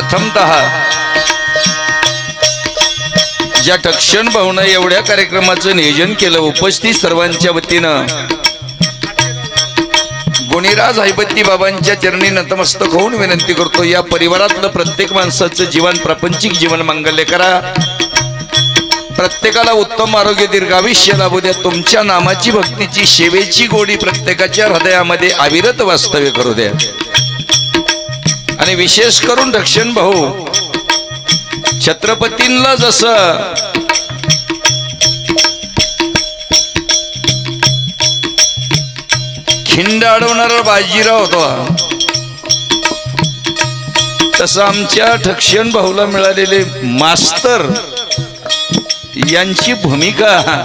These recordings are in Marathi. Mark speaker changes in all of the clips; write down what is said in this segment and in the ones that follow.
Speaker 1: प्रथमतः ज्या टक्षण भाऊनं एवढ्या कार्यक्रमाचं नियोजन केलं उपस्थित सर्वांच्या वतीनं गुणीराज हैबत्ती बाबांच्या चरणी नतमस्तक होऊन विनंती करतो या परिवारातलं प्रत्येक माणसाचं जीवन प्रापंचिक जीवन मंगल्य करा. प्रत्येकाला उत्तम आरोग्य दीर्घायुष्य लाभू द्या. तुमच्या नामाची भक्तीची सेवेची गोडी प्रत्येकाच्या हृदयामध्ये अविरत वास्तव्य करू द्या. आणि विशेष करून रक्षण भाऊ. छत्रपतींना जसं खिंड अडवणारा बाजीराव होता. तसं आमच्या ठक्षण भाऊला मिळालेले मास्तर यांची भूमिका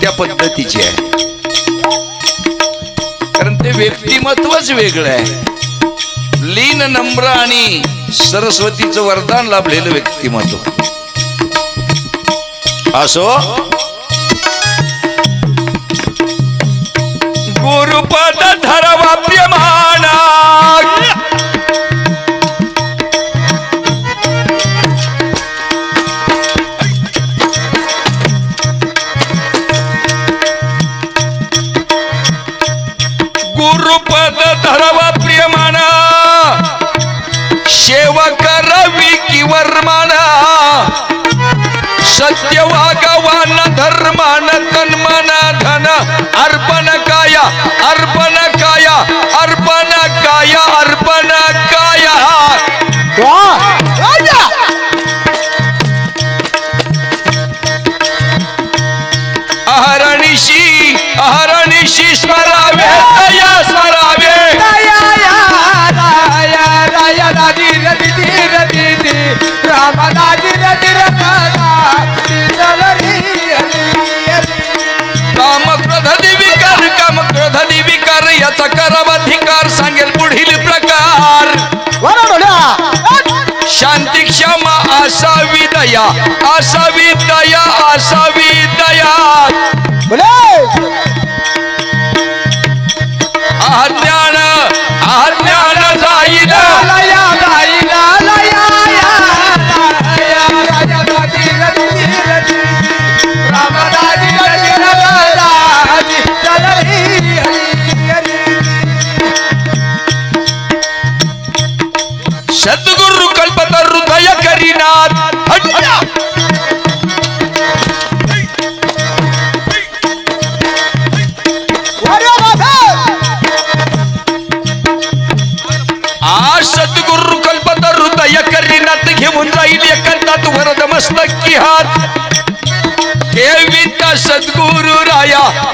Speaker 1: त्या पद्धतीची आहे. कारण ते व्यक्तिमत्वच वेगळं आहे. लीन नम्र आणि सरस्वतीचं वरदान लाभलेलं व्यक्तिमत्व. असो? गुरुपद धरवाप्यमाना गुरुपद शांती क्षमा असावी दया असावी दया असावी दया. अज्ञान अज्ञान जाईल
Speaker 2: लया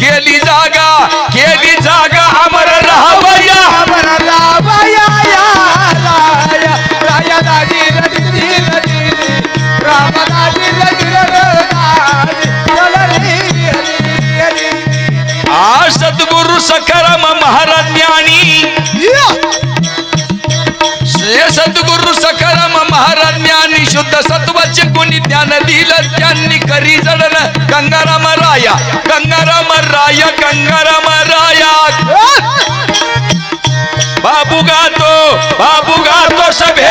Speaker 1: केली जागा केली जागा अमर राहावया.
Speaker 2: अमर रामया या राया राया दादी रदी धीर दीदी राम दादी रदी राधा चलरी
Speaker 1: आ सद्गुरु सखाराम महाराज ज्ञानी. शुद्ध सत्वाचे कोणी ज्ञान दिलं त्यांनी करी जडन गंगाराम राया गंगाराम राया गंगाराम राया. बाबू गातो बाबू गातो सभे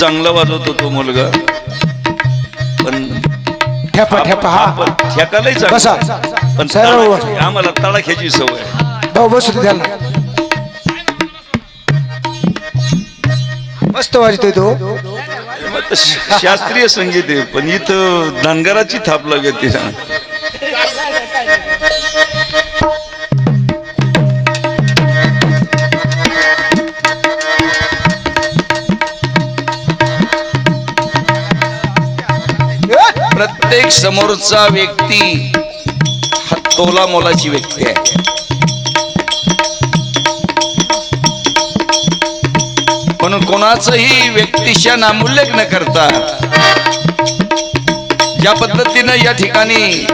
Speaker 1: चांगला वाजवतो तो मुलगा. पण
Speaker 2: ठेपा ठेपा हा.
Speaker 1: आपण ठेकालाही
Speaker 2: बसा.
Speaker 1: चांगलं. पण
Speaker 2: सर्व.
Speaker 1: तळाची- आम्हाला तळाख्याची सवय
Speaker 2: भाऊ बसू दे त्याला मस्त वाजतोय तो.
Speaker 1: मग तर श- शास्त्रीय संगीत आहे पण इथं धनगराची थाप लागते. प्रत्येक समोरचा व्यक्ती हा तोला मोलाची व्यक्ती आहे. म्हणून कोणाचंही व्यक्तिशा नामोल्लेख न करता ज्या पद्धतीनं या ठिकाणी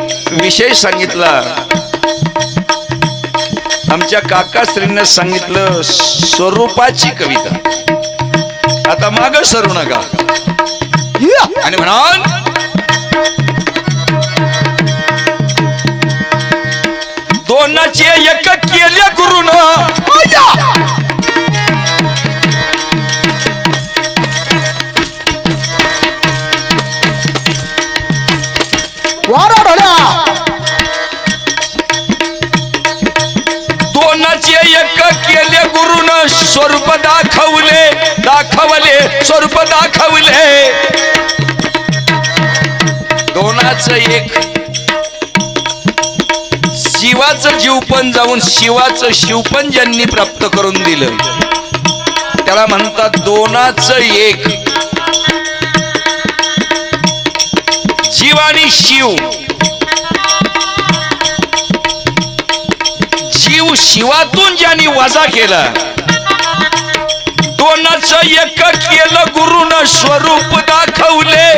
Speaker 1: विषय सांगितला आमच्या काकाश्रींना सांगितलं स्वरूपाची कविता. आता माग सरू नका. आणि म्हणाल दोनाचे एक केले गुरुन.
Speaker 2: वारा ढोल्या!
Speaker 1: दोनाचे एक केले गुरुन स्वरूप दाखवले दाखवले स्वरूप दाखवले. दोनाच एक शिवाचं जीवपण जाऊन शिवाचं शिवपण ज्यांनी प्राप्त करून दिलं. त्याला म्हणतात दोनाच एक. जीव आणि शिव. जीव शिवातून ज्यांनी वजा केला दोनाच एक केलं गुरुन स्वरूप दाखवले.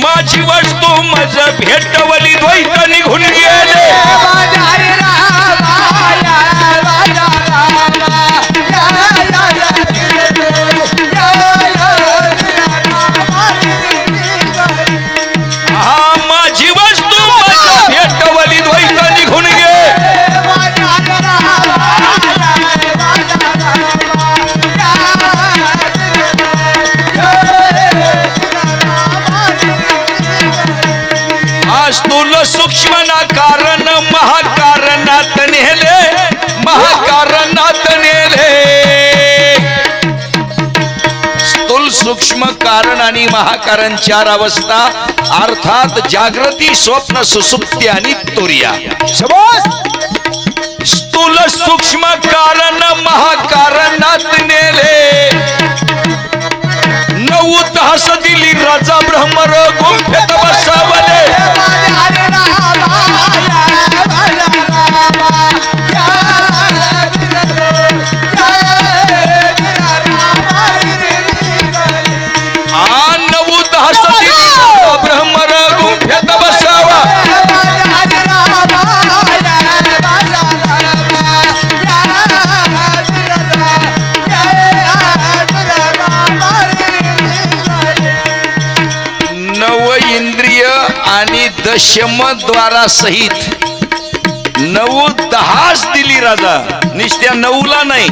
Speaker 1: माझी वस्तू मज भेटवली द्वैत निघून गेले. सूक्ष्म कारण आणि महाकारण चार अवस्था अर्थात जागृती स्वप्न सुसुप्ती आणि तुर्या स्थूल सूक्ष्म कारण महाकारणात नेले नऊ तास दिली राजा ब्रह्मर गुंफेत बसवले आणि दशम द्वारा सहित नऊ दहाच दिली राजा. निस्त्या नऊला नाही.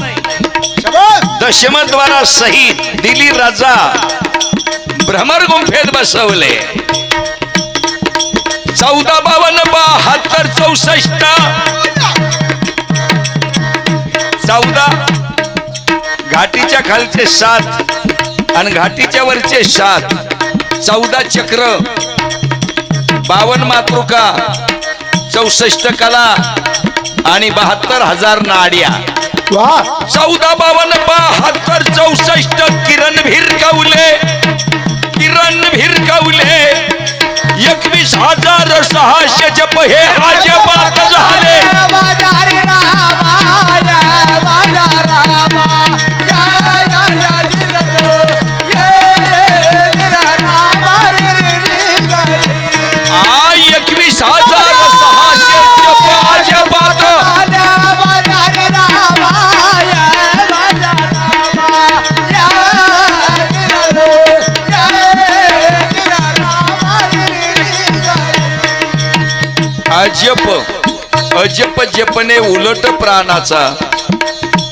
Speaker 1: दशम द्वारा सहित दिली राजा. भ्रमर गुंफेत बसवले. चौदा बावन्न बहात्तर चौसष्ट. चौदा. घाटीच्या खालचे सात आणि घाटीच्या वरचे सात. चौदा चक्र. बावन मातृका चौसष्ट कला आणि बहात्तर हजार नाड्या. चौदा बावन्न बहात्तर चौसष्ट किरण भिरकवले. किरण भिरकवले. एकवीस हजार सहाशे जप हे झाले. अजप अजप जपने उलट प्राणाचा.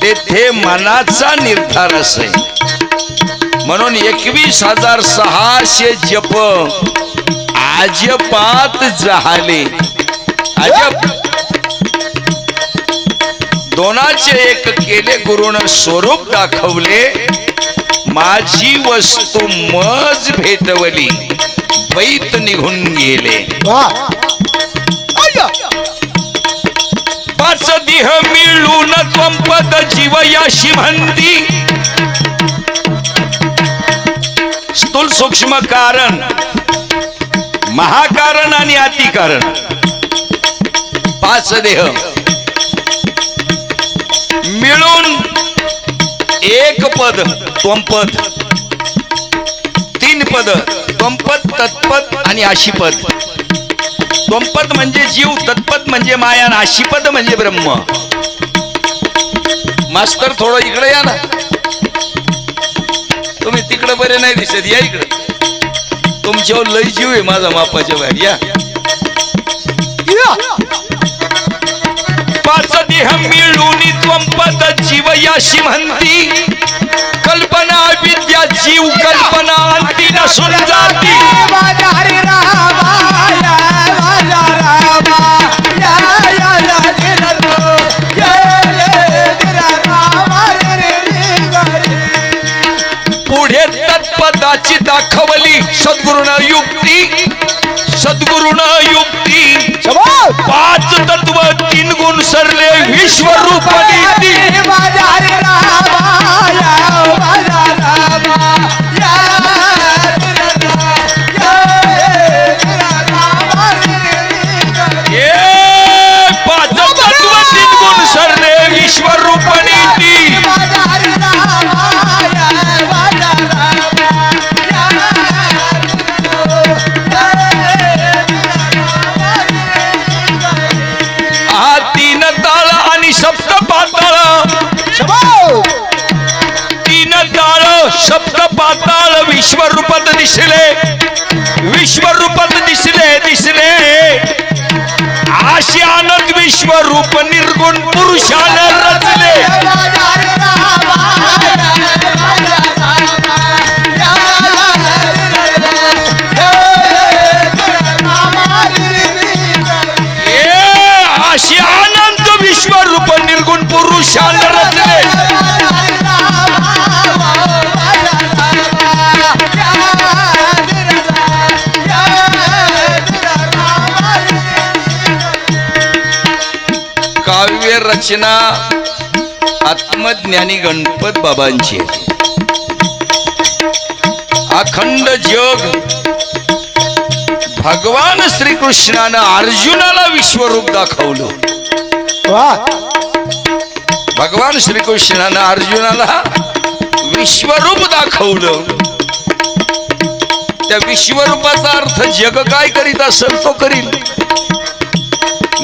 Speaker 1: तेथे मनाचा निर्धार असे. म्हणून एकवीस हजार सहाशे जप अजपात झाले अजप. दोनाचे एक केले गुरुण स्वरूप दाखवले. माझी वस्तू मज भेटवली. बैत निघून गेले. दिह मिळून त्वंपद जीवयाशी म्हणती. स्थूल सूक्ष्म कारण महाकारण आणि अतिकारण. पाच देह. मिळून एक पद त्वंपद. तीन पद त्वंपद तत्पद आणि आशीपद त्वंपद म्हणजे जीव तत्पद म्हणजे माया नाशिपद आशीपद म्हणजे ब्रह्म. मास्तर थोडं इकडे या ना. तुम्ही तिकडे बरे नाही दिसत या इकडे. तुमच्यावर लय जीव आहे माझा मापाच्या बाहेर या
Speaker 2: या.
Speaker 1: देह मिळून त्वंपद जीव याशी म्हणती. कल्पना विद्या जीव कल्पना अंती नसून जाती. पुढे तत्पदाची दाखवली सद्गुरुण युक्ती. सद्गुरुण युक्ती. काव्य रचना आत्मज्ञानी गणपत बाबांची. अखंड जग भगवान श्रीकृष्णानं अर्जुनाला विश्वरूप दाखवलं. भगवान श्रीकृष्णानं अर्जुनाला विश्वरूप दाखवलं. त्या विश्वरूपाचा अर्थ जग काय करीत असेल तो करील.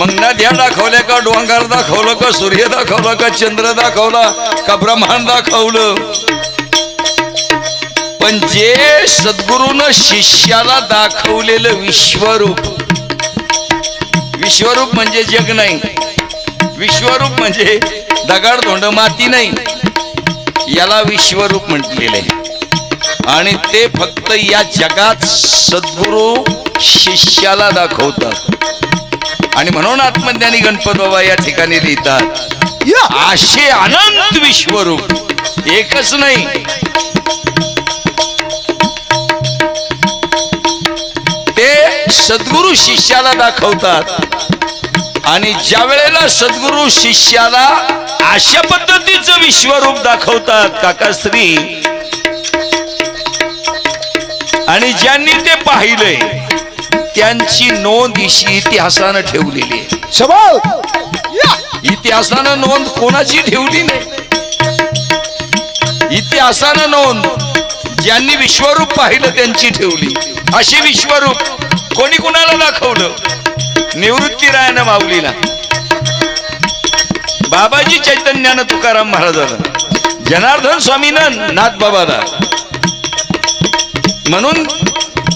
Speaker 1: मग नद्या दाखवल्या का डोंगर दाखवलं का सूर्य दाखवला का चंद्र दाखवला का ब्रह्मांड दाखवलं? पण जे सद्गुरून शिष्याला दाखवलेलं विश्वरूप विश्वरूप म्हणजे जग नाही. विश्वरूप म्हणजे दगाड धोंड माती नाही. याला विश्वरूप म्हटलेलं आहे. आणि ते फक्त या जगात सद्गुरू शिष्याला दाखवतात. आणि म्हणून आत्मज्ञानी गणपत बाबा या ठिकाणी लिहितात असे अनंत विश्वरूप एकच नाही. ते सद्गुरु शिष्याला दाखवतात. आणि ज्या वेळेला सद्गुरु शिष्याला अशा पद्धतीचं विश्वरूप दाखवतात काकाश्री आणि ज्यांनी ते पाहिलंय त्यांची नोंद इशी इतिहासानं ठेवलेली आहे. इतिहासानं नोंद कोणाची ठेवली नाही? इतिहासानं नोंद ज्यांनी विश्वरूप पाहिलं त्यांची ठेवली. अशी विश्वरूप कोणी कुणाला दाखवलं? निवृत्तीरायानं माऊलीला. बाबाजी चैतन्यानं तुकाराम महाराजाला जनार्दन स्वामीनं नाथबाबाला. म्हणून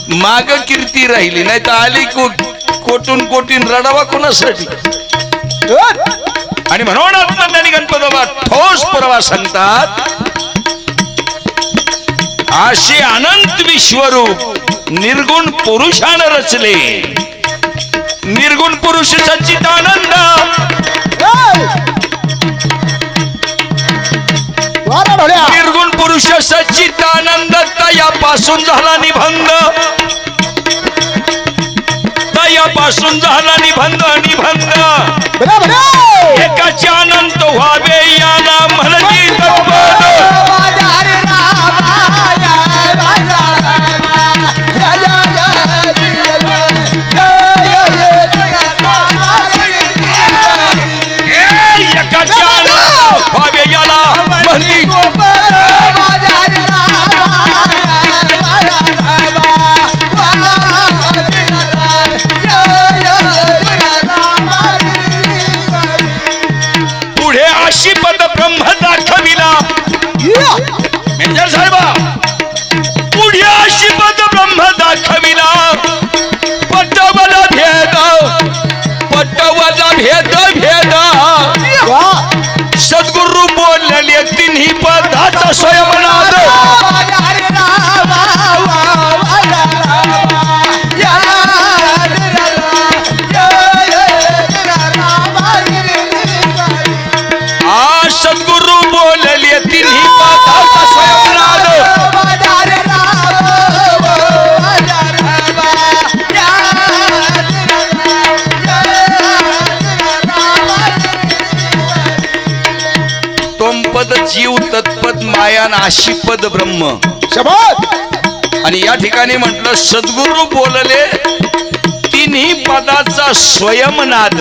Speaker 1: माग कीर्ती राहिली नाही तर आली कोटून कोटीन रडावा कोणासाठी? आणि म्हणून आत्मज्ञानी गणपत बाबा ठोस पुरावा सांगतात. असे अनंत विश्वरूप निर्गुण पुरुषानं रचले. निर्गुण पुरुष
Speaker 2: वारा ढोल्या
Speaker 1: निर्गुण पुरुष सच्चिदानंद तयापासून झाला निबंध तयापासून झाला निबंध निबंध
Speaker 2: बघा बघा
Speaker 1: एकाचे अनंत व्हावे याला पदाचा स्वयंनाद मायान अशी पद ब्रह्म
Speaker 2: शपथ
Speaker 1: आणि या ठिकाणी म्हटलं सद्गुरु बोलले तिन्ही पदाचा स्वयंनाद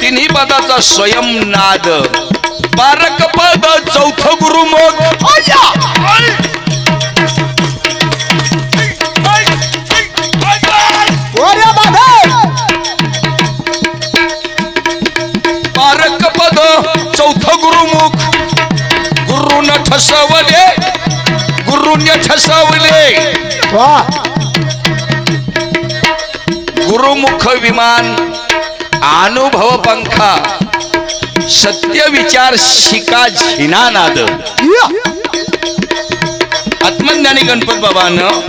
Speaker 1: तिन्ही पदाचा स्वयंनाद बारक पद चौथ गुरुमुख
Speaker 2: वऱ्या
Speaker 1: बारक पद चौथ गुरुमुख. गुरुन ठसवले गुरुने ठसवले.
Speaker 2: वा.
Speaker 1: गुरुमुख विमान अनुभव पंखा. सत्य विचार शिका झिनानाद आत्मज्ञानी गणपत बाबानं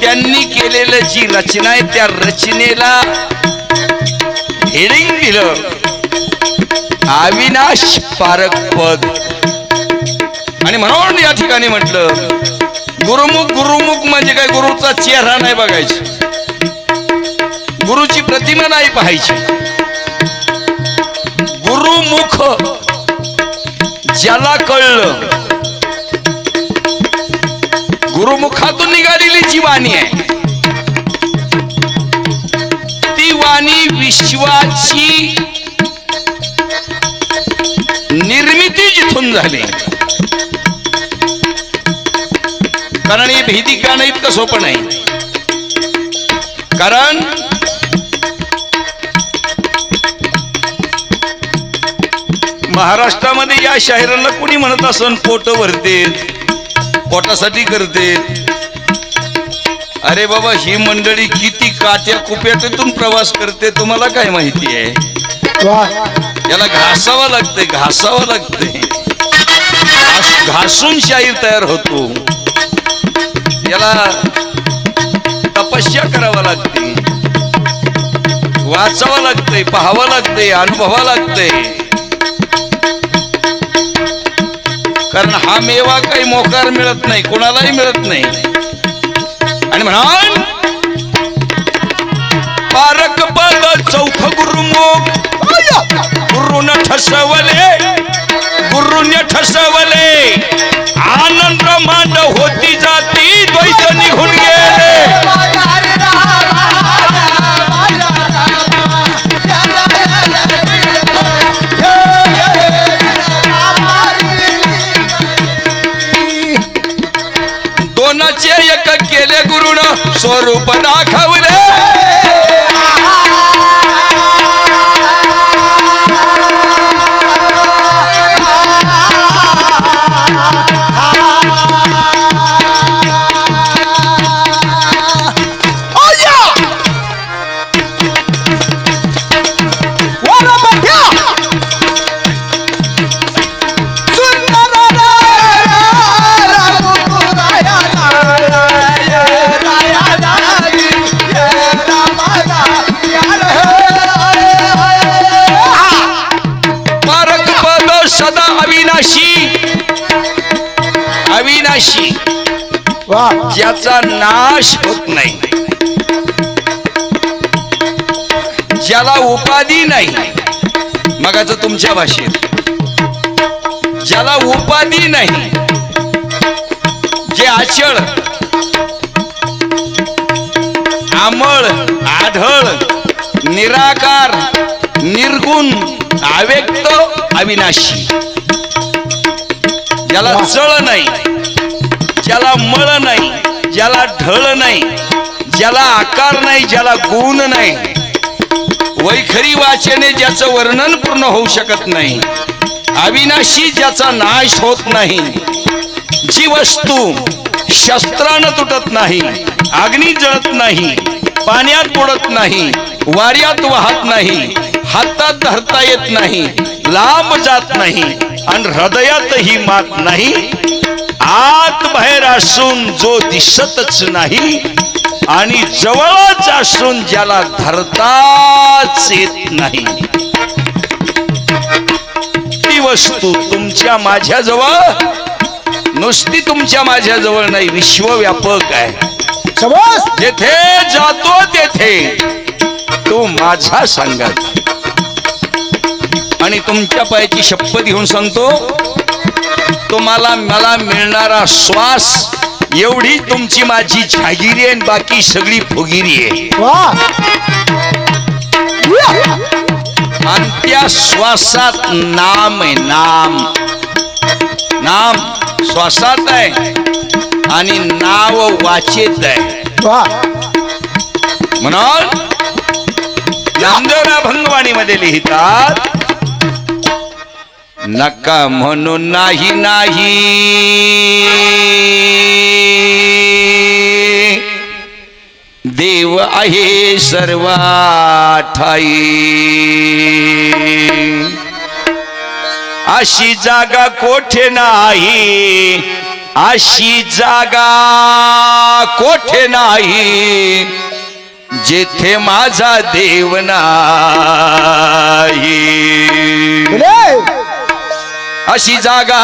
Speaker 1: त्यांनी केलेलं जी रचना आहे त्या रचनेला हेडिंग दिलं अविनाश पारक पद आणि म्हणून या ठिकाणी म्हटलं गुरुमुख गुरुमुख म्हणजे काय? गुरुचा चेहरा नाही बघायचा. गुरुची प्रतिमा नाही पाहायची. गुरुमुख ज्याला कळलं. गुरुमुखातून निघालेली जी वाणी आहे. वाणी विश्वाची निर्मिती जिथून झाली. कारण हे भीती गाणं इतकं सोपं नाही. कारण महाराष्ट्रामध्ये या शाहिराला कोणी म्हणत असन पोट भरते पोटासाठी करते अरे बाबा ही मंडळी किती काट्या कुप्यातून प्रवास करते तुम्हाला काय माहिती आहे? याला घासावं लागतंय घासावं लागतंय. घास- घासून शाहीर तयार होतो. याला तपस्या करावं लागते. वाचावं लागतंय पाहावं लागतंय अनुभवावं लागतंय. कारण हा मेवा काही मोकार मिळत नाही कोणालाही मिळत नाही. आणि म्हणाल पारक पद चौथ गुरुमुख गुरुन ठसवले गुरुने ठसवले. आनंद मांड होती जात गुरुन स्वरूप ज्याचा नाश होत नाही. ज्याला उपाधी नाही. मगाच तुमच्या भाषेत. ज्याला उपाधी नाही. जे आचळ आमळ आढळ निराकार निर्गुण अव्यक्त अविनाशी. ज्याला चळ नाही. ज्याला मळ नाही ज्याला ढळ नाही ज्याला आकार नाही ज्याला गुण नाही वैखरी वाचने ज्याचं वर्णन पूर्ण होऊ शकत नाही अविनाशी ज्याचा नाश होत नाही जी वस्तू शस्त्रानं तुटत नाही अग्नी जळत नाही पाण्यात बुडत नाही वाऱ्यात वाहत नाही हातात धरता येत नाही लांब जात नाही आणि हृदयातही मात नाही आत बाहेर असून जो दिसतच नाही आणि जवळच असून ज्याला धरताच येत नाही. ती वस्तू तुमच्या माझ्या जवळ नुसती तुमच्या माझ्या जवळ नाही विश्वव्यापक आहे. जेथे जातो तेथे तो माझा सांगत आणि तुमच्या पायाची शपथ घेऊन सांगतो तुम्हाला मला मिळणारा श्वास एवढी तुमची माझी झागिरी आहे बाकी सगळी फुगिरी आहे. आणि त्या श्वासात नाम आहे नाम. नाम श्वासात आहे आणि नाव वाचेत आहे.
Speaker 2: वा.
Speaker 1: म्हणून नामदेवरा भंगवाणीमध्ये लिहितात नका म्हणून नाही नाही. देव आहे सर्वाठाई. अशी जागा कोठे नाही? अशी जागा कोठे नाही? जेथे माझा देव नाही. अशी जागा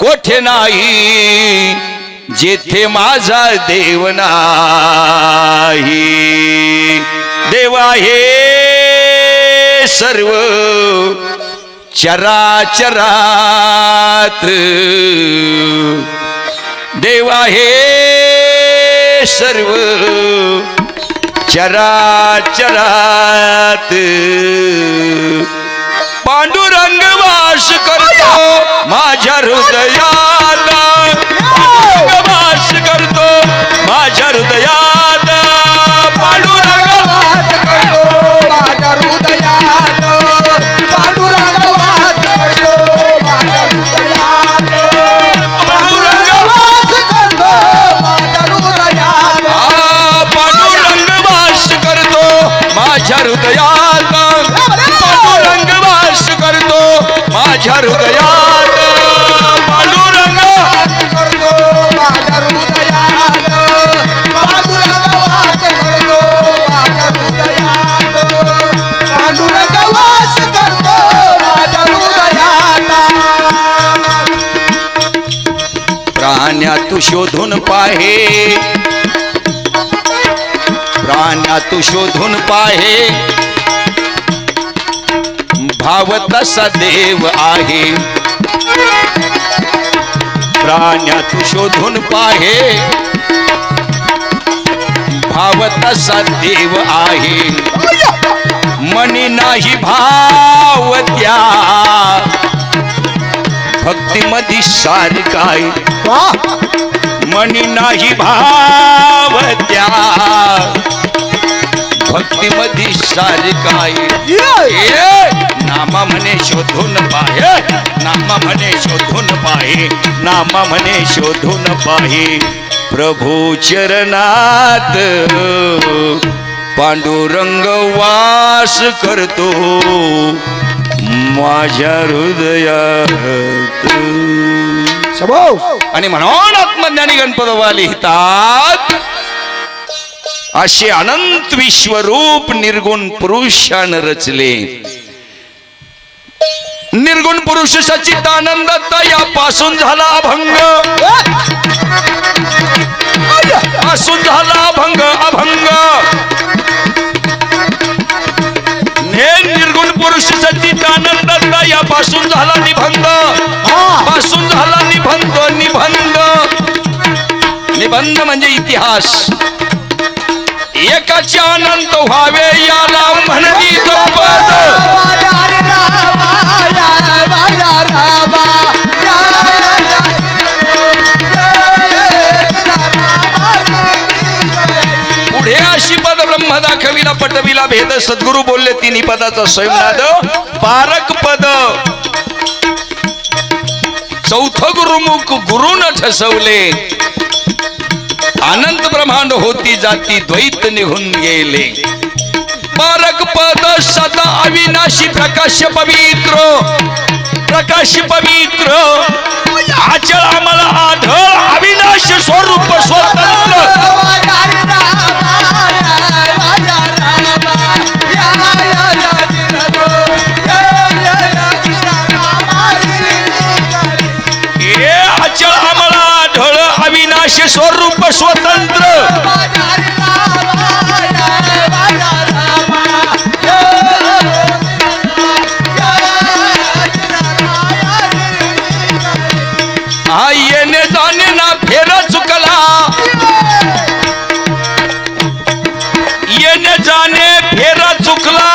Speaker 1: कोठे नाही जेथे माझा देव नाही. देव आहे सर्व चराचरात. देव आहे सर्व चराचरात. पांडुरंग वास करतो माझ्या हृदयात पांडुरंग वास करतो माझ्या हृदयात पांडुरंग
Speaker 2: वास करतो माझ्या हृदयात पांडुरंग वास करतो माझ्या हृदयात पांडुरंग वास करतो माझ्या हृदयात
Speaker 1: पांडुरंग वास करतो माझ्या हृदयात शोधून पाहे. प्राण्या तू शोधून पाहे. भाव तसा देव आहे. प्राण्या तू शोधून पाहे. भाव तसा देव आहे. मनी नाही भाव त्या. भक्तीमधी सार काय मनी नाही भाव त्या भक्तीमध्ये सार काय. नामा म्हणे शोधून पाहे. नामा म्हणे शोधून पाहे. नामा म्हणे शोधून पाहे. प्रभू चरणात पांडुरंग वास करतो. माझ्या हृदयात आणि म्हणून आत्मज्ञानी गणपतोबा लिहितात असे अनंत विश्वरूप निर्गुण पुरुषान रचले. निर्गुण पुरुष सचितानंद यापासून झाला अभंग. पासून झाला अभंग अभंग. निर्गुण पुरुष सच्चिदानंद यापासून झाला निबंध. पासून झाला निबंध निबंध. निबंध म्हणजे इतिहास. एकाचे अनंत व्हावे याला म्हणली तो पद पद दाखविला पटविला भेद. सद्गुरु बोलले तिन्ही पदाचा स्वयंनाद. पारक पद. चौथ गुरुमुख गुरुन ठसवले. अनंत ब्रह्मांड होती जाती द्वैत निघून गेले. पारक पद सदा अविनाशी प्रकाश पवित्र. प्रकाश पवित्र. आचळ आम्हाला आढळ अविनाश स्वरूप स्वतंत्र. अविनाश स्वरूप स्वतंत्र. हा येणे जाणे ना फेर चुकला येणे जाणे फेरा चुकला.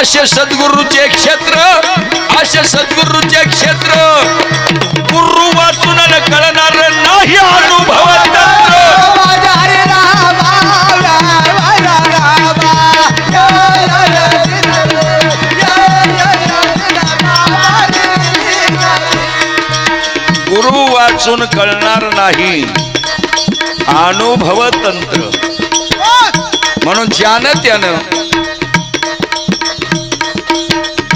Speaker 1: असे सद्गुरूचे क्षेत्र असे सद्गुरूचे क्षेत्र गुरु वाचून कळणार नाही अनुभव गुरु वाचून कळणार नाही अनुभव तंत्र म्हणून ज्यानं त्यानं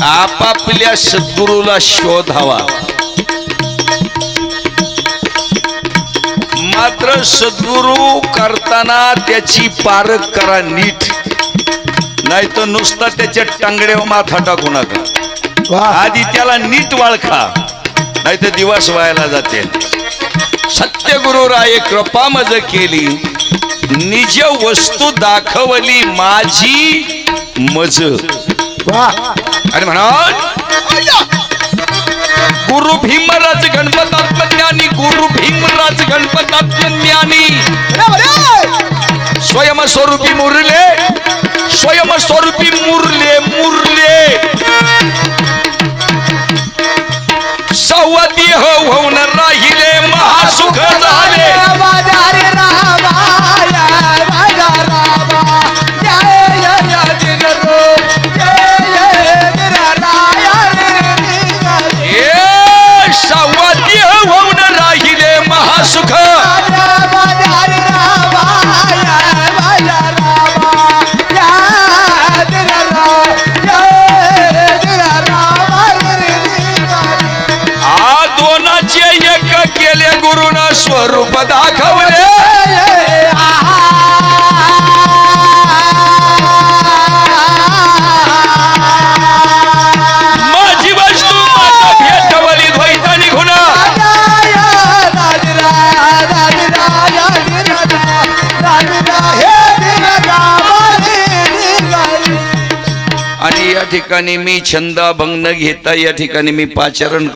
Speaker 1: आपापल्या सद्गुरूला शोधावा मात्र सद्गुरू करताना त्याची पारख करा नीट. नाही तर नुसता त्याच्या टांगड्यावर माथा टाकू नका. आधी त्याला नीट वाळखा नाही तर दिवस व्हायला जाते. सत्यगुरु राये कृपा मज केली. निज वस्तू दाखवली माझी मज. आणि म्हणा गुरु भीमराज गणपतात्मज्ञानी गुरु भीमराज गणपतात्मज्ञानी स्वयंस्वरूपी मुरले स्वयंस्वरूपी मुरले मुरले. सवती होऊन राहिले महासुख झाले. ठिकाणी मी छंदा भंग न घेता या ठिकाणी मी पाचारण